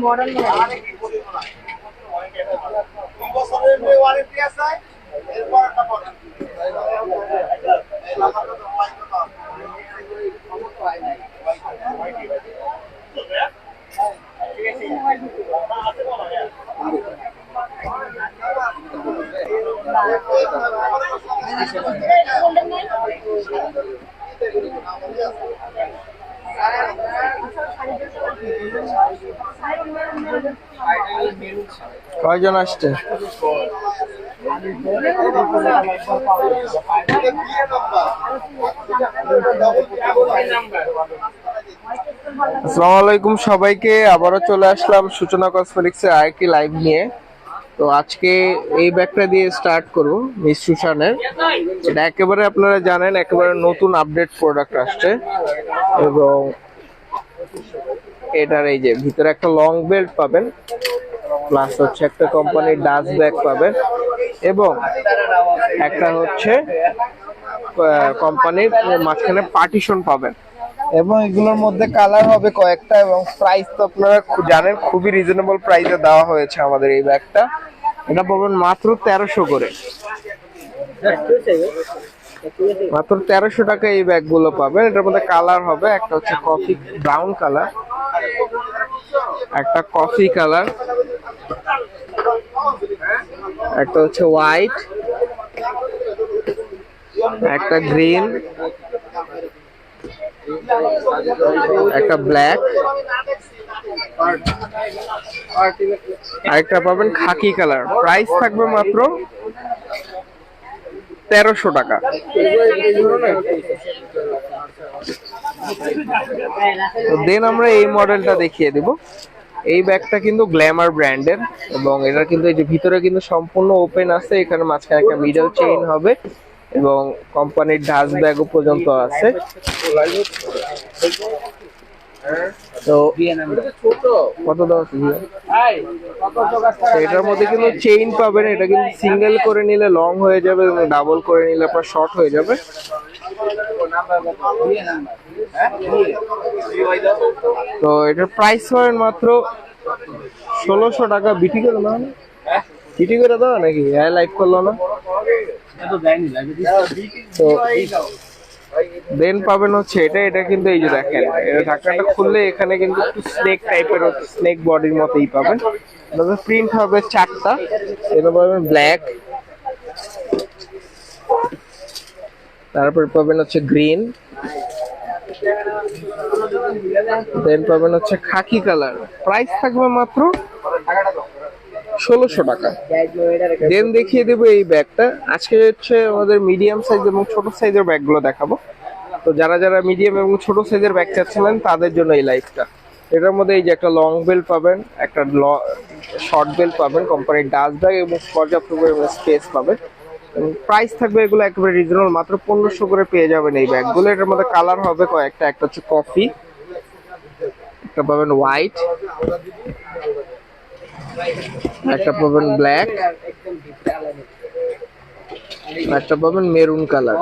Model বছরের warranty আছে এরপর একটা পাবেন কয়জন আসছে? আসসালামু আলাইকুম সবাইকে। আবারও চলে আসলাম সূচনা কসমেটিক্স এর আরেকটি লাইভ নিয়ে। তো আজকে এই ব্যাগটা দিয়ে স্টার্ট করব মিস সুশানের এটা একেবারে আপনারা জানেন, একেবারে নতুন আপডেট প্রোডাক্ট আসছে। এবং এটার এই যে, ভিতরে একটা লং বেল্ট পাবেন প্লাস হচ্ছে একটা কোম্পানির ডাস্ট ব্যাগ পাবেন। এবং একটা হচ্ছে কোম্পানির মাঝখানে পার্টিশন পাবেন। এবং এগুলোর মধ্যে কালার হবে কয়েকটা এবং প্রাইস তো আপনারা জানেন, খুবই রিজনেবল প্রাইসে দেওয়া হয়েছে আমাদের এই ব্যাগটা। এটা পাবেন মাত্র তেরোশো করে। মাত্র তেরোশো টাকা এই ব্যাগগুলো পাবেন। এটার মধ্যে কালার হবে, একটা হচ্ছে কফি ব্রাউন কালার একটা কফি কালার একটা হচ্ছে হোয়াইট একটা গ্রিন একটা ব্ল্যাক আরেকটা পাবেন খাকি কালার প্রাইস থাকবে মাত্র তেরোশো টাকা। দেন আমরা এই মডেলটা দেখিয়ে দিব। এই ব্যাগটা কিন্তু গ্ল্যামার ব্র্যান্ডের এবং এটা কিন্তু এই যে ভিতরে কিন্তু সম্পূর্ণ ওপেন আছে, এখানে মাঝখানে একটা মিডল চেইন হবে। এবং কোম্পানির ডাস্ট ব্যাগও পর্যন্ত আছে। তো এটার মধ্যে কিন্তু চেইন এটা কিন্তু সিঙ্গেল করে নিলে লং হয়ে যাবে ডাবল করে নিলে আপনার শর্ট হয়ে যাবে। তো এটার প্রাইস পাবেন মাত্র ষোলোশো টাকা। বিটি করে দাও না। বিটি করে দাও নাকি? হ্যাঁ লাইভ করল না? তো দেন পাবেন হচ্ছে এটা এটা কিন্তু এই যে দেখেন এটা ঢাকনাটা খুললে এখানে কিন্তু একটু স্নেক টাইপের স্নেক বডির মতোই পাবেন। প্রিন্ট হবে চারটা এটা পাবেন ব্ল্যাক তারপর পাবেন হচ্ছে গ্রিন দেন পাবেন হচ্ছে খাকি কালার প্রাইস থাকবে মাত্র ষোলোশো টাকা। দেন দেখিয়ে দেবো এই ব্যাগটা। আজকে হচ্ছে আমাদের মিডিয়াম সাইজ এবং ছোট সাইজের ব্যাগগুলো দেখাবো। তো যারা যারা মিডিয়াম এবং ছোট সাইজের ব্যাগ চাচ্ছিলেন, তাদের জন্য এই লাইফটা এটার মধ্যে এই যে একটা লং বেল পাবেন, একটা শর্ট বেল পাবেন কোম্পানির ডাস্ট ব্যাগ এবং পর্যাপ্ত স্পেস পাবেন। প্রাইস থাকবে এগুলো একেবারে রিজনেবল মাত্র পনেরোশো করে পেয়ে যাবেন এই ব্যাগগুলো। এটার মধ্যে কালার হবে কয়েকটা, একটা হচ্ছে কফি একটা পাবেন হোয়াইট একটা পাবেন ব্ল্যাক একটা পাবেন মেরুন কালার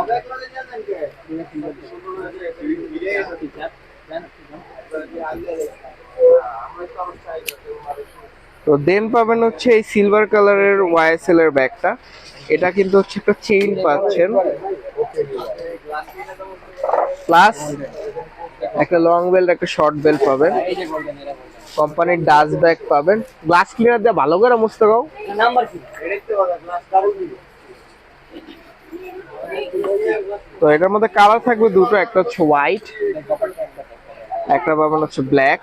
তো দেন পাবেন হচ্ছে এই সিলভার কালারের ওয়াইএসএল এর ব্যাগটা। এটা কিন্তু হচ্ছে একটা চেইন পাচ্ছেন। প্লাস একটা লং বেল্ট একটা শর্ট বেল্ট পাবেন। কোম্পানির ডাস্ট ব্যাগ পাবেন। গ্লাস ক্লিনার দিয়ে ভালো করে মুছতে গাও তো এটার মধ্যে কালার থাকবে দুটো, একটা হচ্ছে হোয়াইট একটা পাবেন হচ্ছে ব্ল্যাক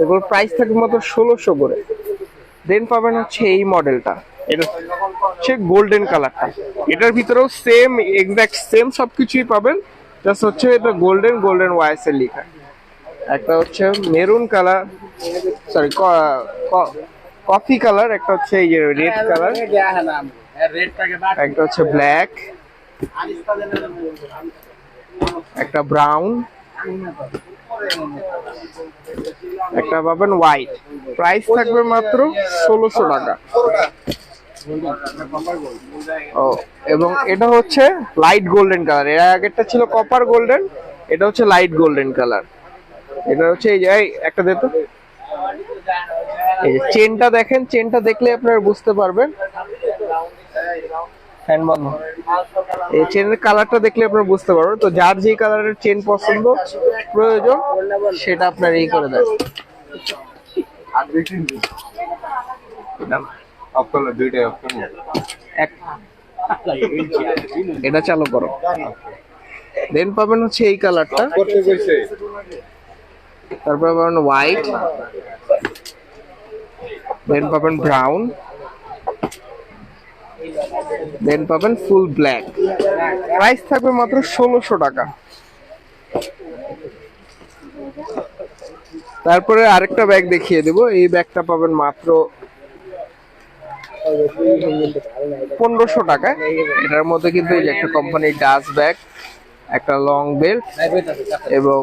এগুলোর প্রাইস থাকবে মাত্র ষোলোশো করে। দেন পাবেন হচ্ছে এই মডেলটা এটা হচ্ছে গোল্ডেন কালারটা এটার ভিতরেও সেম এক্সাক্ট সেম সবকিছুই পাবেন। জাস্ট হচ্ছে এটা গোল্ডেন গোল্ডেন ওয়াইসের লেখা। একটা হচ্ছে maroon colour sorry coffee colour একটা হচ্ছে এই যে রেড কালার একটা হচ্ছে ব্ল্যাক একটা ব্রাউন একটা পাবেন হোয়াইট। প্রাইস থাকবে মাত্র ষোলোশো টাকা। ও এবং এটা হচ্ছে লাইট গোল্ডেন কালার। এর আগেরটা ছিল কপার গোল্ডেন এটা হচ্ছে লাইট গোল্ডেন কালার। এটা হচ্ছে এই যে একটা দে তো। এই যে চেনটা দেখেন চেনটা দেখলে আপনারা বুঝতে পারবেন। বন্ধ এই চেনের কালারটা দেখলে আপনারা বুঝতে পারবেন। তো যার যে কালারের চেন পছন্দ প্রয়োজন সেটা আপনার এই করে দেন। এটা চালু করো। দেন পাবেন হচ্ছে এই কালারটা। তারপর পাবেন হোয়াইট দেন পাবেন ব্রাউন দেন পাবেন ফুল ব্ল্যাক প্রাইস থাকবে মাত্র ষোলোশো টাকা। তারপরে আরেকটা ব্যাগ দেখিয়ে দেবো। এই ব্যাগটা পাবেন মাত্র পনেরোশো টাকা এটার মধ্যে কিন্তু একটা কোম্পানির ডাস ব্যাগ একটা লং বেল্ট এবং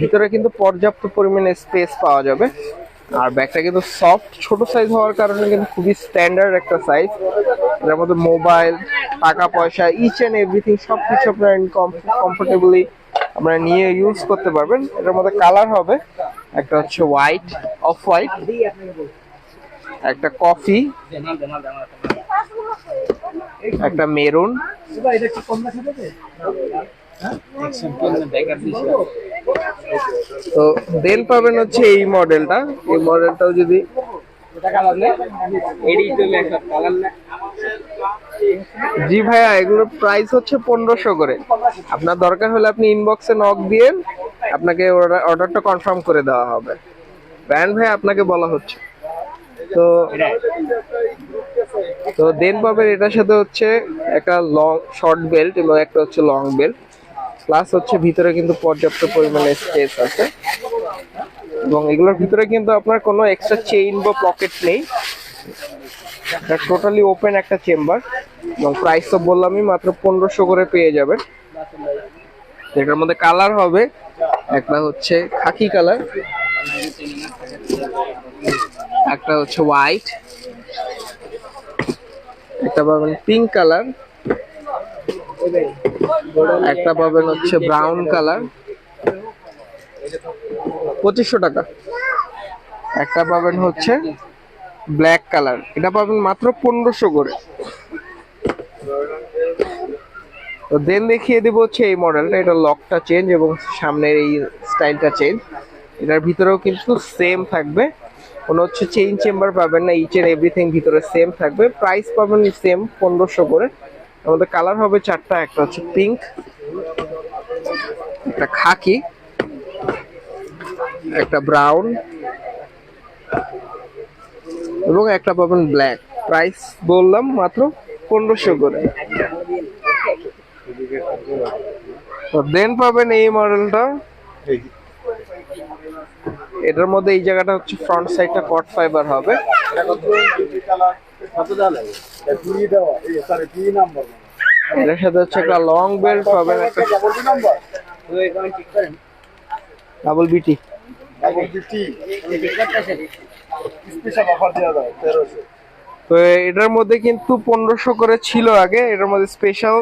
ভিতরে কিন্তু পর্যাপ্ত পরিমাণে স্পেস পাওয়া যাবে। আর ব্যাগটা কিন্তু সফট ছোট সাইজ হওয়ার কারণে কিন্তু খুবই স্ট্যান্ডার্ড একটা সাইজ এটার মধ্যে মোবাইল টাকা পয়সা ইচ এন্ড এভরিথিং সব কিছু আপনারা কমফোর্টেবলি আপনারা নিয়ে ইউজ করতে পারবেন। এটার মধ্যে কালার হবে একটা হচ্ছে হোয়াইট অফ হোয়াইট একটা কফি একটা মেরুন তো দেন পাবেন হচ্ছে এই মডেলটা এই মডেলটাও যদি জি ভাইয়া, এগুলোর প্রাইস হচ্ছে পনেরোশো করে। আপনার দরকার হলে আপনি ইনবক্সে নক দিয়ে আপনাকে অর্ডারটা কনফার্ম করে দেওয়া হবে। ব্র্যান্ড ভাই আপনাকে বলা হচ্ছে। তো তো দেন পাবেন এটার সাথে হচ্ছে একটা লং শর্ট বেল্ট এবং একটা হচ্ছে লং বেল্ট প্লাস হচ্ছে ভিতরে কিন্তু পর্যাপ্ত পরিমাণে স্পেস আছে। এবং এগুলোর ভিতরে কিন্তু আপনার কোনো এক্সট্রা চেইন বা পকেট নেই। টোটালি ওপেন একটা চেম্বার এবং প্রাইস তো বললামই, মাত্র পনেরোশো করে পেয়ে যাবেন। এটার মধ্যে কালার হবে, একটা হচ্ছে খাকি কালার একটা হচ্ছে হোয়াইট একটা পাবেন পিঙ্ক কালার একটা পাবেন হচ্ছে ব্রাউন কালার পঁচিশশো টাকা। একটা পাবেন হচ্ছে ব্ল্যাক কালার এটা পাবেন মাত্র পনেরোশো করে। তো দেন দেখিয়ে দেবো হচ্ছে এই মডেলটা এটা লকটা চেঞ্জ এবং সামনের এই স্টাইলটা চেঞ্জ এটার ভিতরেও কিন্তু সেম থাকবে। কোনো হচ্ছে চেইন চেম্বার পাবেন না ইচ এন্ড এভরিথিং ভিতরে সেম থাকবে। প্রাইস পাবেন সেম পনেরোশো করে। আমাদের কালার হবে চারটা, একটা হচ্ছে পিঙ্ক একটা খাকি, একটা ব্রাউন এবং একটা পাবেন ব্ল্যাক প্রাইস বললাম মাত্র পনেরোশো করে। দেন পাবেন এই মডেলটা এটার মধ্যে এই জায়গাটা হচ্ছে ফ্রন্ট সাইডটা কট ফাইবার হবে। এটার লং বেল্ট পাবেন ডাবল বিটি তো এটার মধ্যে কিন্তু পনেরোশো করে ছিল আগে, এটার মধ্যে স্পেশাল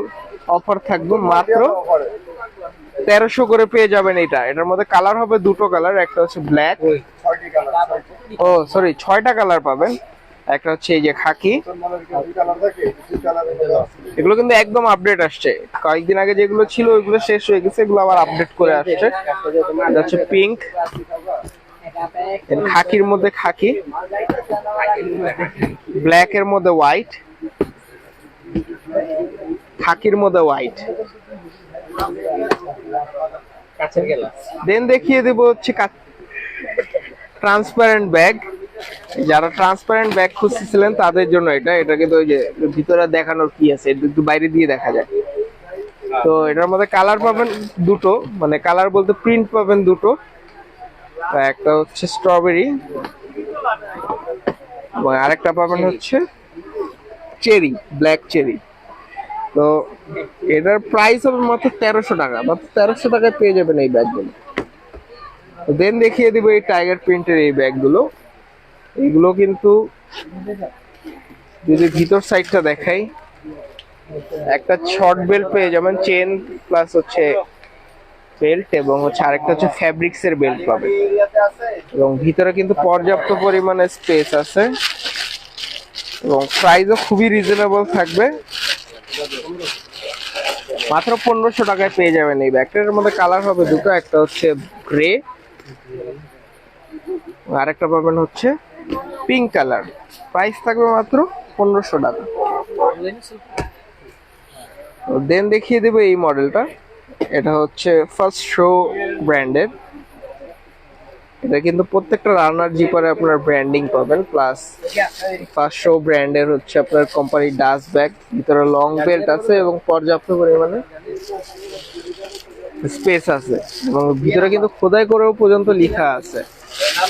অফার থাকবে মাত্র। তেরোশো করে পেয়ে যাবেন এটা। এটার মধ্যে কালার হবে দুটো কালার একটা হচ্ছে ব্ল্যাক ও সরি ছয়টা কালার পাবেন। একটা হচ্ছে এই যে খাকি। এগুলো কিন্তু একদম আপডেট আসছে। কয়েকদিন আগে যেগুলো ছিল ওইগুলো শেষ হয়ে গেছে এগুলো আবার আপডেট করে আসছে। এটা হচ্ছে পিঙ্ক খাকির মধ্যে খাকি ব্ল্যাক এর মধ্যে হোয়াইট খাকির মধ্যে হোয়াইট দেন দেখিয়ে দেবো হচ্ছে ট্রান্সপারেন্ট ব্যাগ যারা ট্রান্সপারেন্ট ব্যাগ খুঁজতেছিলেন তাদের জন্য এটা। এটা কিন্তু ওই যে ভিতরে দেখানোর কি আছে একটু বাইরে দিয়ে দেখা যায়। তো এটার মধ্যে কালার পাবেন দুটো মানে কালার বলতে প্রিন্ট পাবেন দুটো। তো একটা হচ্ছে স্ট্রবেরি এবং আরেকটা পাবেন হচ্ছে চেরি ব্ল্যাক চেরি তো এটার প্রাইস হবে মাত্র তেরোশো টাকা মাত্র তেরোশো টাকায় পেয়ে যাবেন এই ব্যাগগুলো দেন দেখিয়ে দিব এই টাইগার প্রিন্টের এই ব্যাগগুলো এগুলো কিন্তু যদি ভিতর সাইডটা দেখাই, একটা শর্ট বেল্ট পেয়ে যাবেন চেন প্লাস হচ্ছে বেল্ট এবং হচ্ছে আরেকটা হচ্ছে ফ্যাব্রিক্স এর বেল্ট পাবে এবং ভিতরে কিন্তু পর্যাপ্ত পরিমাণে স্পেস আছে এবং প্রাইসও খুবই রিজনেবল থাকবে। মাত্র পনেরোশো টাকায় পেয়ে যাবেন এই ব্যাগটার মধ্যে কালার হবে দুটো, একটা হচ্ছে গ্রে আরেকটা পাবেন হচ্ছে পিঙ্ক কালার প্রাইস থাকবে মাত্র পনেরোশো টাকা। দেন দেখিয়ে দেবো এই মডেলটা এটা হচ্ছে ফার্স্ট শো ব্র্যান্ডের এটা কিন্তু প্রত্যেকটা রানার জিপারে আপনার ব্র্যান্ডিং পাবেন। প্লাস ফার্স্ট শো ব্র্যান্ডের হচ্ছে আপনার কোম্পানি ডাস্ট ব্যাগ ভিতরে লং বেল্ট আছে এবং পর্যাপ্ত পরিমাণে স্পেস আছে। এবং ভিতরে কিন্তু খোদাই করেও পর্যন্ত লেখা আছে। এটা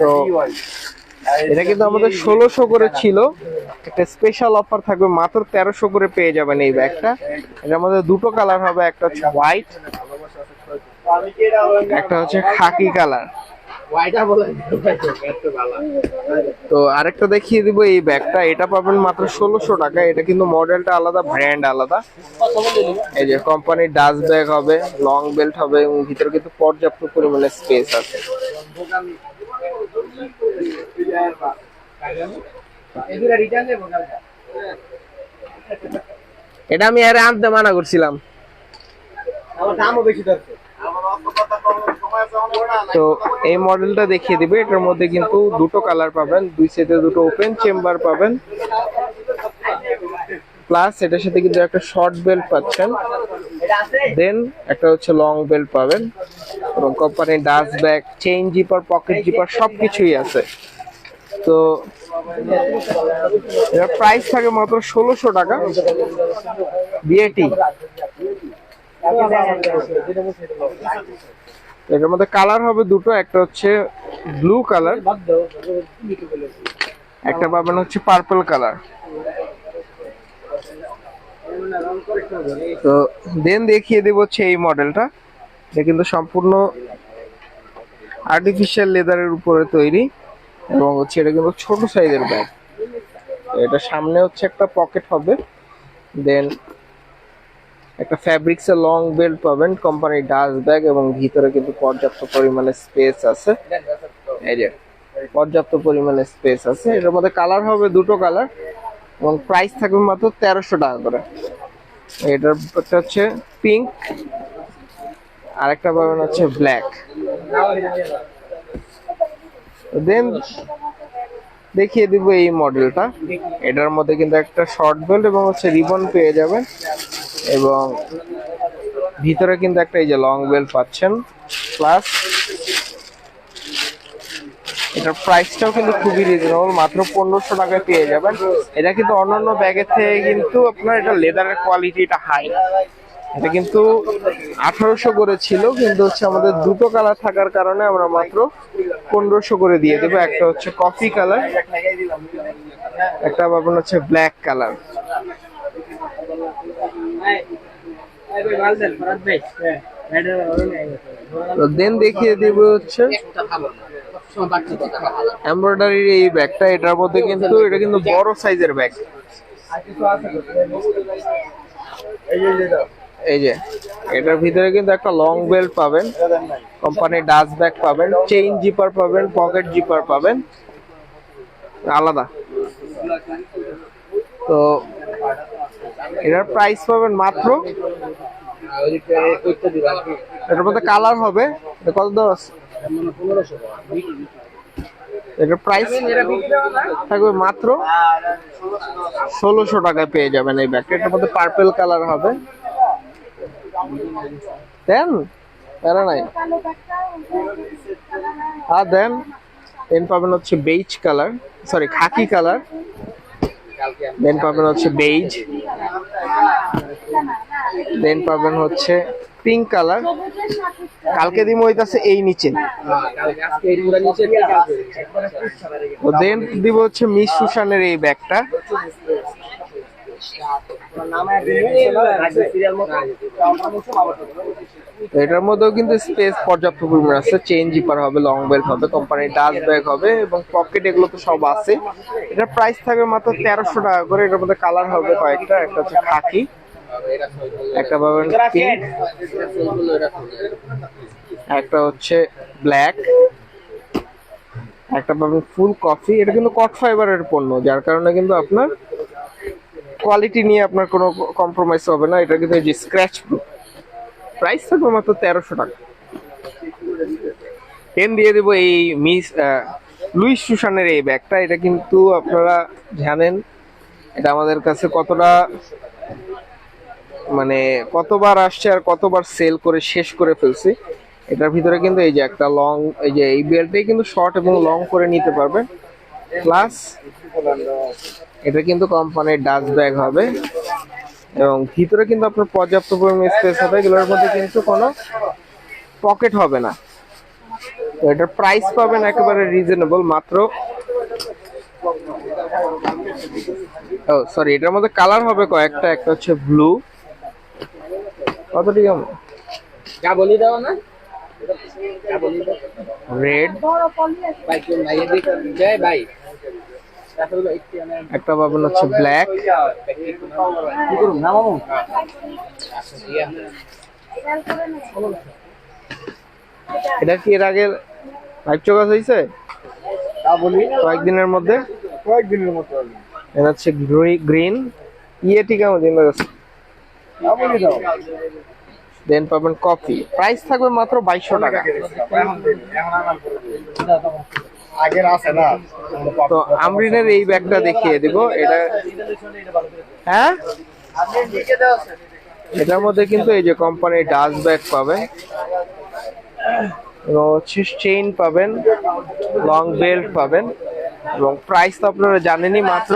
তো এটা কিন্তু আমাদের ষোলোশো করে ছিল। একটা স্পেশাল অফার থাকবে, মাত্র তেরোশো করে পেয়ে যাবেন এই ব্যাগটা। এটার মধ্যে দুটো কালার হবে, একটা হচ্ছে হোয়াইট এটা একটা হচ্ছে খাকি কালার তো আরেকটা দেখিয়ে দিব এই ব্যাগটা। এটা পাবেন মাত্র ষোলোশো টাকা। এটা কিন্তু মডেলটা আলাদা ব্র্যান্ড আলাদা। এই যে কোম্পানির ডাস্ট ব্যাগ হবে লং বেল্ট হবে এবং ভিতরে কিন্তু পর্যাপ্ত পরিমাণে স্পেস আছে। এটা আমি আরে আনতে মানা করছিলাম। দামও বেশি দরকার তো এই মডেলটা দেখিয়ে দিবে। এটার মধ্যে কিন্তু দুটো কালার পাবেন, দুই সাইডে দুটো ওপেন চেম্বার পাবেন। প্লাস এটার সাথে কিন্তু একটা শর্ট বেল্ট পাচ্ছেন। দেন একটা হচ্ছে লং বেল্ট পাবেন। এবং কোম্পানির dust bag chain zipper pocket zipper সবকিছুই আছে। তো এটার প্রাইস থাকে মাত্র ষোলোশো টাকা। বিএটি এটার মধ্যে কালার হবে দুটো, একটা হচ্ছে ব্লু কালার একটা পাবেন হচ্ছে পার্পল কালার তো দেন দেখিয়ে দেব হচ্ছে এই মডেলটা এটা কিন্তু সম্পূর্ণ আর্টিফিশিয়াল লেদারের উপরে তৈরি এবং হচ্ছে এটা কিন্তু ছোট সাইজের ব্যাগ এটা সামনে হচ্ছে একটা পকেট হবে। দেন একটা ফ্যাব্রিক্স এর লং বেল্ট পাবেন কোম্পানির ডাস্ট ব্যাগ এবং ভিতরে কিন্তু পর্যাপ্ত পরিমাণে স্পেস আছে। এই যে, পর্যাপ্ত পরিমাণে স্পেস আছে। এটার মধ্যে কালার হবে দুটো কালার এবং প্রাইস থাকবে মাত্র তেরোশো টাকা করে। এটার হচ্ছে পিঙ্ক আর একটা পাবেন হচ্ছে ব্ল্যাক দেন দেখিয়ে দিব এই মডেলটা। এটার মধ্যে কিন্তু একটা শর্ট বেল্ট এবং হচ্ছে রিবন পেয়ে যাবেন। এবং ভিতরে কিন্তু একটা এই যে লং বেল্ট পাচ্ছেন। প্লাস এটার প্রাইসটাও কিন্তু খুবই রিজনেবল মাত্র পনেরোশো টাকায় পেয়ে যাবেন। এটা কিন্তু অন্যান্য ব্যাগের থেকে কিন্তু আপনার এটা লেদারের কোয়ালিটিটা হাই এটা কিন্তু আঠারোশো করে ছিল, কিন্তু হচ্ছে আমাদের দুটো কালার থাকার কারণে আমরা মাত্র পনেরোশো করে দিয়ে দেবো। একটা হচ্ছে কফি কালার একটা পাবেন হচ্ছে ব্ল্যাক কালার দেন দেখিয়ে দেবো হচ্ছে এমব্রয়ডারির এই ব্যাগটা। এটার মধ্যে কিন্তু, এটা কিন্তু বড় সাইজের ব্যাগ। এই যে এই যে, এটার ভিতরে কিন্তু একটা লং বেল্ট পাবেন কোম্পানির ডাস্ট ব্যাগ পাবেন চেইন জিপার পাবেন পকেট জিপার পাবেন, আলাদা। তো এটার প্রাইস পাবেন মাত্র, এটার মধ্যে কালার হবে কত আছে এটার প্রাইস থাকবে মাত্র ষোলোশো টাকায় পেয়ে যাবেন এই ব্যাগটা এটার মধ্যে পার্পেল কালার হবে। দেন? প্যারা নাই। আর দেন দেন পাবেন হচ্ছে beige colour sorry khaki colour then পাবেন হচ্ছে বেইজ দেন পাবেন হচ্ছে পিঙ্ক কালার কালকে দিন হইতাছে এই নিচে। দেন দিব হচ্ছে মিস সুশানের এই ব্যাগটা। এটার মধ্যেও কিন্তু স্পেস পর্যাপ্ত পরিমাণ আছে। চেইন জিপার হবে লং বেল্ট হবে কোম্পানির ডাস্ট ব্যাগ হবে এবং পকেট এগুলো তো সব আছে। এটার প্রাইস থাকবে মাত্র তেরোশো টাকা করে। এটার মধ্যে কালার হবে কয়েকটা। একটা হচ্ছে খাকি একটা পাবেন পিঙ্ক একটা হচ্ছে ব্ল্যাক একটা পাবেন ফুল কফি এটা কিন্তু কট ফাইবারের পণ্য, যার কারণে কিন্তু আপনার কোয়ালিটি নিয়ে আপনার কোনো কম্প্রোমাইজ হবে না এটা কিন্তু যে স্ক্র্যাচ প্রুফ প্রাইস থাকবে মাত্র তেরোশো টাকা। টেন দিয়ে দেবো এই মিস লুইস সুশানের এই ব্যাগটা, এটা কিন্তু আপনারা জানেন, এটা আমাদের কাছে কতটা মানে কতবার আসছে আর কতবার সেল করে শেষ করে ফেলছি। এটার ভিতরে কিন্তু এই যে একটা লং এই যে এই বেল্টটাই কিন্তু শর্ট এবং লং করে নিতে পারবেন। প্লাস এটা কিন্তু কোম্পানির ডাস্ট ব্যাগ হবে। এবং ভিতরে কিন্তু আপনার পর্যাপ্ত পরিমাণ স্পেস হবে এগুলোর মধ্যে কিন্তু কোনো পকেট হবে না। তো এটার প্রাইস পাবেন একেবারে রিজনেবল মাত্র ও সরি এটার মধ্যে কালার হবে কয়েকটা একটা হচ্ছে ব্লু কতটি কম যা বলি দাও। না রেড ভাই ভাই। একটু পাবেন হচ্ছে ব্ল্যাক কি করুন? না মামু? খেয়াল করে নে এটা কি এর আগে লাইভ চোকাস হয়েছে তা বলি। কয়েকদিনের মধ্যে। কয়েকদিনের মতো এটা হচ্ছে গ্রিন ইয়ে ঠিক আমার দিন দেন পাবেন কফি প্রাইস থাকবে মাত্র বাইশশো টাকা। আগের আছে না? তো আমরিনের এই ব্যাগটা দেখিয়ে দিব। এটা হ্যাঁ? এটার মধ্যে কিন্তু এই যে কোম্পানির ডাস্ট ব্যাগ পাবেন। এবং হচ্ছে চেইন পাবেন লং বেল্ট পাবেন। এবং প্রাইস তো আপনারা জানেনই মাত্র।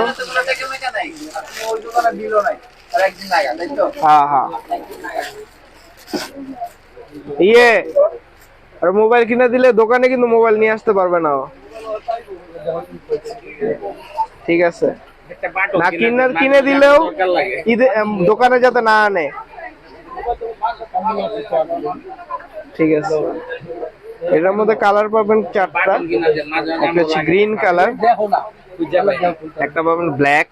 হ্যাঁ হ্যাঁ। ইয়ে আর মোবাইল কিনে দিলে দোকানে কিন্তু মোবাইল নিয়ে আসতে পারবে না। ঠিক আছে। না কিনে কিনে দিলেও দোকানে যাতে না আনে। ঠিক আছে। এটার মধ্যে কালার পাবেন চারটা। একটা হচ্ছে গ্রিন কালার একটা পাবেন ব্ল্যাক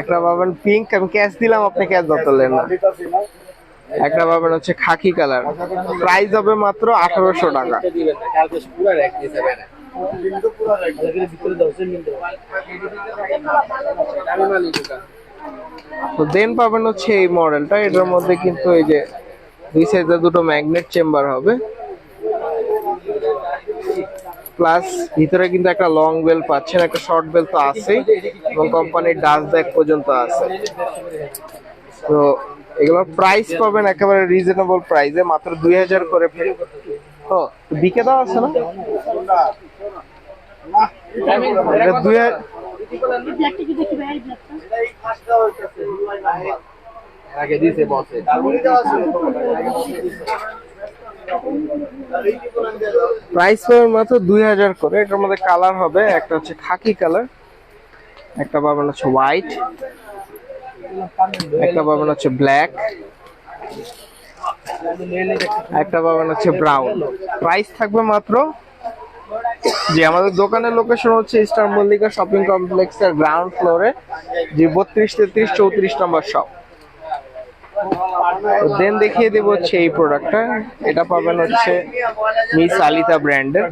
একটা পাবেন পিঙ্ক আমি ক্যাশ দিলাম আপনি ক্যাশ ধরতেলেন না। একটা পাবেন হচ্ছে খাকি কালার। প্রাইস হবে মাত্র আঠারোশো টাকা। তো দেন পাবেন হচ্ছে এই মডেলটা। এটার মধ্যে কিন্তু এই যে দুই সাইডে দুটো ম্যাগনেট চেম্বার হবে। প্লাস ভিতরে কিন্তু একটা লং বেল পাচ্ছেন, একটা শর্ট বেল তো আছেই। এবং কোম্পানির ডাস্ট ব্যাগ পর্যন্ত আছে। তো এগুলোর প্রাইস পাবেন একেবারে রিজনেবল প্রাইসে মাত্র দুই হাজার করে ও বিকে দেওয়া আছে না? দুই আগে দিছে প্রাইস পাবেন মাত্র দুই হাজার করে। এটার মধ্যে কালার হবে, একটা হচ্ছে খাকি কালার একটা পাবেন হচ্ছে হোয়াইট একটা পাবেন হচ্ছে ব্ল্যাক। একটা পাবেন হচ্ছে ব্রাউন। প্রাইস থাকবে মাত্র যে আমাদের দোকানের লোকেশন হচ্ছে ইস্টার মল্লিকা শপিং কমপ্লেক্সের গ্রাউন্ড ফ্লোরে যে বত্রিশ তেত্রিশ চৌত্রিশ নম্বর শপ। দেন দেখিয়ে দেবো হচ্ছে এই প্রোডাক্টটা। এটা পাবেন হচ্ছে মিস আলিতা ব্র্যান্ডের।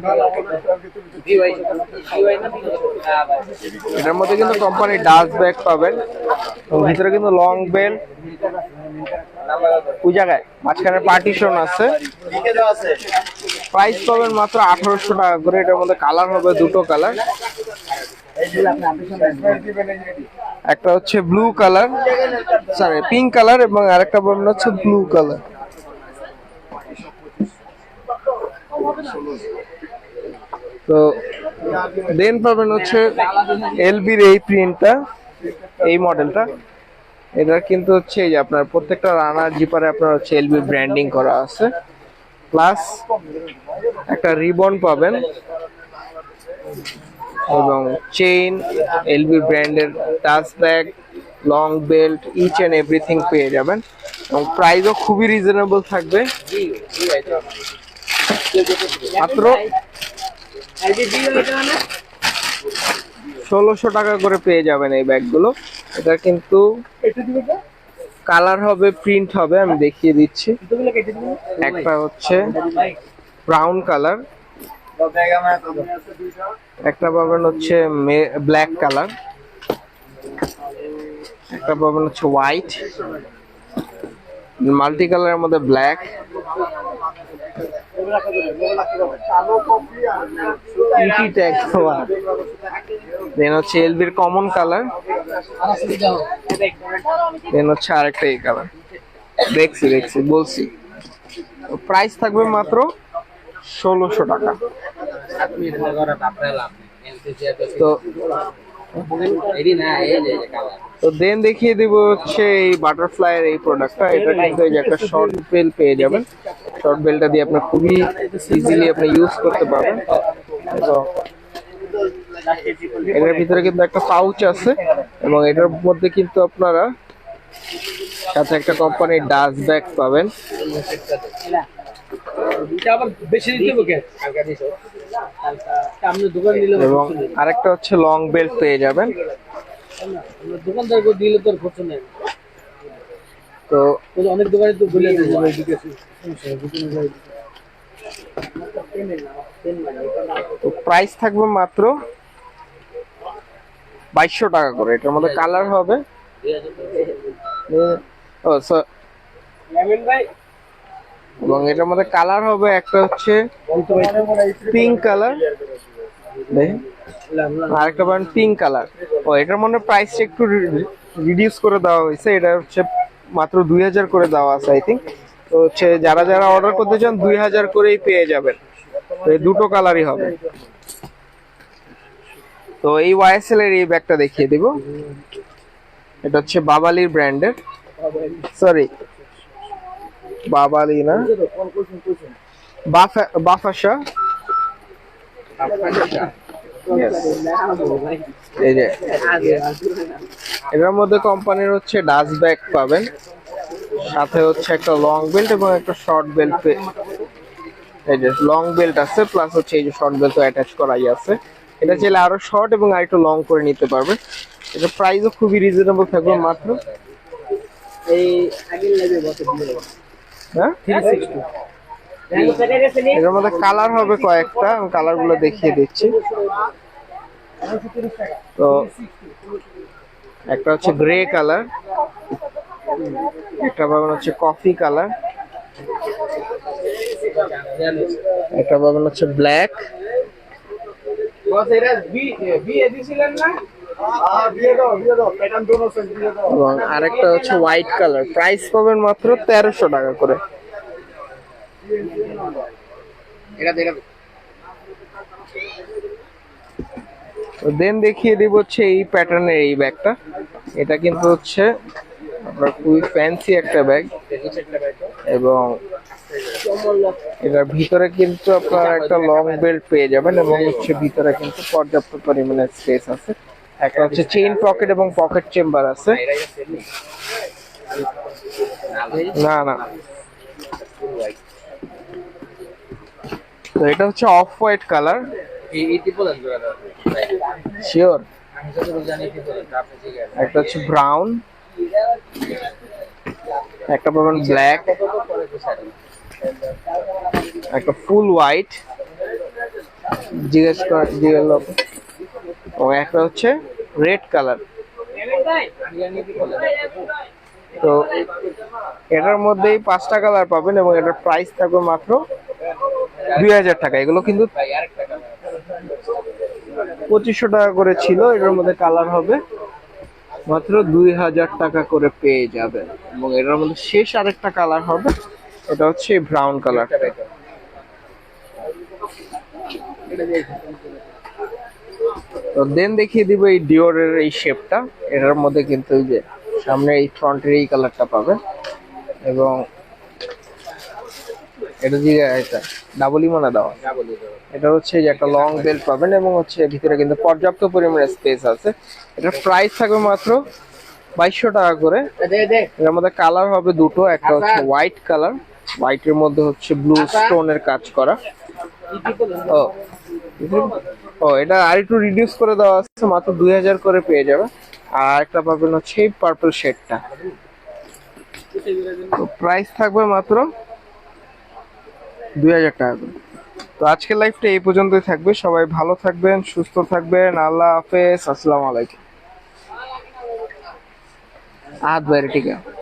এটার মধ্যে কিন্তু কোম্পানি ডাস্ট ব্যাগ পাবেন। ভিতরে কিন্তু লং বেল ওই জায়গায়, মাঝখানে পার্টিশন আছে। প্রাইস পাবেন মাত্র আঠারোশো টাকা করে। এটার মধ্যে কালার হবে দুটো কালার একটা হচ্ছে blue colour sorry pink colour এবং আরেকটা পাবেন হচ্ছে ব্লু কালার তো দেন পাবেন হচ্ছে এলবির এই প্রিন্টটা এই মডেলটা। এটা কিন্তু হচ্ছে এই যে আপনার প্রত্যেকটা রানার জিপারে আপনার হচ্ছে এলবি ব্র্যান্ডিং করা আছে। প্লাস একটা রিবন পাবেন। এবং চেইন এলবি ব্র্যান্ডের touch bag long belt each and everything পেয়ে যাবেন। এবং প্রাইসও খুবই রিজনেবল থাকবে। মাত্র ষোলোশো টাকা করে পেয়ে যাবেন এই ব্যাগগুলো। এটা কিন্তু কালার হবে প্রিন্ট হবে আমি দেখিয়ে দিচ্ছি। একটা হচ্ছে ব্রাউন কালার একটা পাবেন হচ্ছে ব্ল্যাক কালার একটা পাবেন হচ্ছে হোয়াইট মাল্টি কালারের মধ্যে ব্ল্যাক। দেন হচ্ছে কমন কালার দেন হচ্ছে এই কালার দেখছি বলছি। প্রাইস থাকবে মাত্র ষোলোশো টাকা। তো দেন দেখিয়ে দিব হচ্ছে এই বাটারফ্লাই এর এই প্রোডাক্টটা এটা কিন্তু একটা শর্ট বেল পেয়ে যাবেন। শর্ট বেলটা দিয়ে আপনি খুবই ইজিলি আপনি ইউজ করতে পারবেন। তো এটার ভিতরে কিন্তু একটা পাউচ আছে এবং এটার মধ্যে কিন্তু আপনারা সাথে একটা কোম্পানির ডাস্ট ব্যাগ পাবেন। এবং আরেকটা হচ্ছে লং বেল্ট পেয়ে যাবেন। দোকানদার দিলে তোর খরচ নেই তো অনেক দোকানে তো বলে তো প্রাইস থাকবে মাত্র বাইশশো টাকা করে। এটার মধ্যে কালার হবে। ও এবং এটার মধ্যে কালার হবে একটা হচ্ছে পিঙ্ক কালার আরেকটা পাবেন পিঙ্ক কালার ও, এটার মধ্যে প্রাইসটা একটু রিডিউস করে দেওয়া হয়েছে। এটা হচ্ছে মাত্র দুই হাজার করে দেওয়া আছে আই থিঙ্ক তো হচ্ছে যারা যারা অর্ডার করতে চান, দুই হাজার করেই পেয়ে যাবেন। তো এই দুটো কালারই হবে। তো এই ওয়াইএসএল এর এই ব্যাগটা দেখিয়ে দিব। এটা হচ্ছে বাবালির ব্র্যান্ডের। সরি বাবালি না। বাফা- যে, এটার মধ্যে কোম্পানির হচ্ছে ডাস্ট ব্যাগ পাবেন। সাথে হচ্ছে একটা লং বেল্ট এবং একটা শর্ট বেল্ট এই যে লং বেল্ট আছে প্লাস হচ্ছে এই যে শর্ট বেল্ট অ্যাটাচ করাই আছে। এটা চাইলে আরও শর্ট এবং আরেকটু লং করে নিতে পারবে। এটা প্রাইসও খুবই রিজনেবল থাকবে মাত্র। এই হ্যাঁ? এটার মধ্যে কালার হবে কয়েকটা আমি কালারগুলো দেখিয়ে দিচ্ছি। তো একটা হচ্ছে গ্রে কালার একটা পাবেন হচ্ছে কফি কালার। একটা পাবেন হচ্ছে ব্ল্যাক। এবং আরেকটা হচ্ছে হোয়াইট কালার। প্রাইস পাবেন মাত্র তেরোশো টাকা করে। দেন দেখিয়ে দিব হচ্ছে এই প্যাটার্নের এই ব্যাগটা। এটা কিন্তু হচ্ছে আপনার খুবই ফ্যান্সি একটা ব্যাগ এবং এটার ভিতরে কিন্তু আপনার একটা লং বেল্ট পেয়ে যাবেন এবং হচ্ছে ভিতরে কিন্তু পর্যাপ্ত পরিমাণে স্পেস আছে। একটা হচ্ছে চেইন পকেট এবং পকেট চেম্বার আছে। না না। তো এটা হচ্ছে অফ হোয়াইট কালার শিওর একটা হচ্ছে ব্রাউন একটা পাবেন ব্ল্যাক একটা ফুল হোয়াইট জিজ্ঞেস জিজ্ঞেস ও একটা হচ্ছে রেড কালার তো এটার মধ্যেই পাঁচটা কালার পাবেন এবং এটার প্রাইস থাকবে মাত্র দুই হাজার টাকা। এগুলো কিন্তু পঁচিশশো টাকা করে ছিল, এটার মধ্যে কালার হবে। মাত্র দুই হাজার টাকা করে পেয়ে যাবে এবং এটার মধ্যে শেষ আরেকটা কালার হবে এটা হচ্ছে ব্রাউন কালার তো দেন দেখিয়ে দিব এই ডিওরের এই শেপটা এটার মধ্যে কিন্তু যে সামনে এই ফ্রন্টের এই কালারটা পাবেন। এবং এটা যে এটা ডাবল ইমোনা দেওয়া। এটা হচ্ছে যে একটা লং বেল্ট পাবেন এবং হচ্ছে ভিতরে কিন্তু পর্যাপ্ত পরিমাণে স্পেস আছে। এটার প্রাইস থাকবে মাত্র বাইশশো টাকা করে। এর মধ্যে কালার হবে দুটো, একটা হচ্ছে হোয়াইট কালার হোয়াইটের মধ্যে হচ্ছে ব্লু স্টোনের কাজ করা। ও ও, এটা আর একটু রিডিউস করে দেওয়া আছে, মাত্র দুই হাজার করে পেয়ে যাবে। আর একটা পাবেন হচ্ছে পার্পল শেডটা প্রাইস থাকবে মাত্র দুই হাজার টাকা করে। তো আজকের লাইফটা এই পর্যন্তই থাকবে। সবাই ভালো থাকবেন সুস্থ থাকবেন। আল্লাহ হাফেজ। আসসালামু আলাইকুম। হাত বাইরে ঠিক আছে